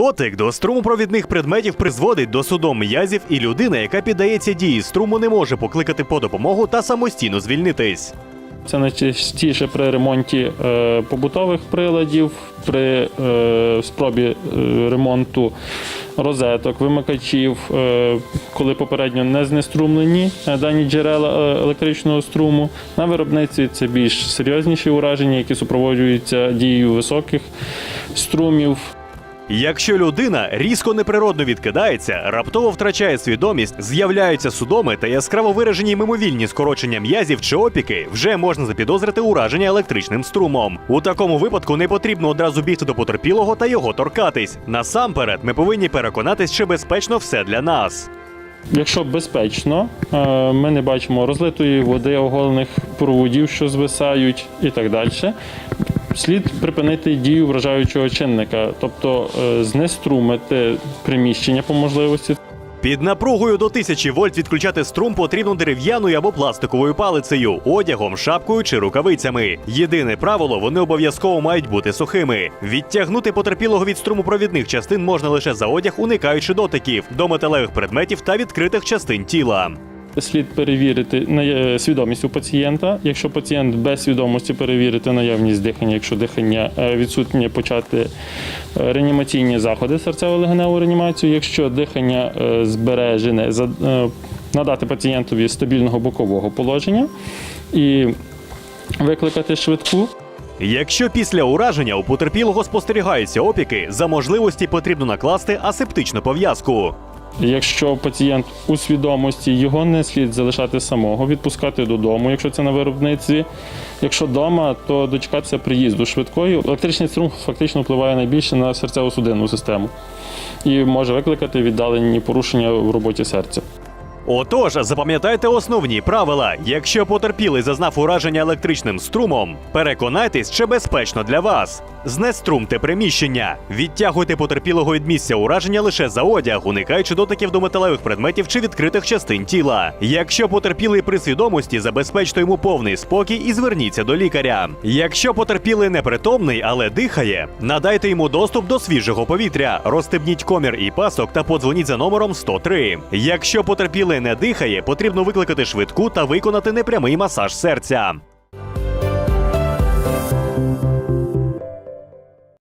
Дотик до струмопровідних предметів призводить до судом м'язів, і людина, яка піддається дії струму, не може покликати по допомогу та самостійно звільнитись. Це найчастіше при ремонті е, побутових приладів, при е, спробі е, ремонту розеток, вимикачів, коли попередньо не знеструмлені дані джерела електричного струму. На виробництві це більш серйозніші ураження, які супроводжуються дією високих струмів. Якщо людина різко неприродно відкидається, раптово втрачає свідомість, з'являються судоми та яскраво виражені мимовільні скорочення м'язів чи опіки, вже можна запідозрити ураження електричним струмом. У такому випадку не потрібно одразу бігти до потерпілого та його торкатись. Насамперед, ми повинні переконатись, що безпечно все для нас. Якщо безпечно, е, ми не бачимо розлитої води, оголених проводів, що звисають, і так далі. Слід припинити дію вражаючого чинника, тобто е, знеструмити приміщення по можливості. Під напругою до 1000 вольт відключати струм потрібно дерев'яною або пластиковою палицею, одягом, шапкою чи рукавицями. Єдине правило, вони обов'язково мають бути сухими. Відтягнути потерпілого від струмопровідних частин можна лише за одяг, уникаючи дотиків до металевих предметів та відкритих частин тіла. Слід перевірити е, свідомість у пацієнта. Якщо пацієнт без свідомості перевірити наявність дихання, якщо дихання е, відсутнє, почати е, реанімаційні заходи серцево-легеневу реанімацію. Якщо дихання збережене, надати пацієнтові стабільного бокового положення і викликати швидку. Якщо після ураження у потерпілого спостерігаються опіки, за можливості потрібно накласти асептичну пов'язку. Якщо пацієнт у свідомості, його не слід залишати самого, відпускати додому, якщо це на виробництві. Якщо вдома, то дочекатися приїзду швидкої. Електричний струм фактично впливає найбільше на серцево-судинну систему і може викликати віддалені порушення в роботі серця. Отож, запам'ятайте основні правила. Якщо потерпілий зазнав ураження електричним струмом, переконайтесь, що безпечно для вас. Знеструмте приміщення. Відтягуйте потерпілого від місця ураження лише за одяг, уникаючи дотиків до металевих предметів чи відкритих частин тіла. Якщо потерпілий при свідомості, забезпечте йому повний спокій і зверніться до лікаря. Якщо потерпілий непритомний, але дихає, надайте йому доступ до свіжого повітря, розстебніть комір і пасок та подзвоніть за номером 103. Якщо потерпілий не дихає, потрібно викликати швидку та виконати непрямий масаж серця.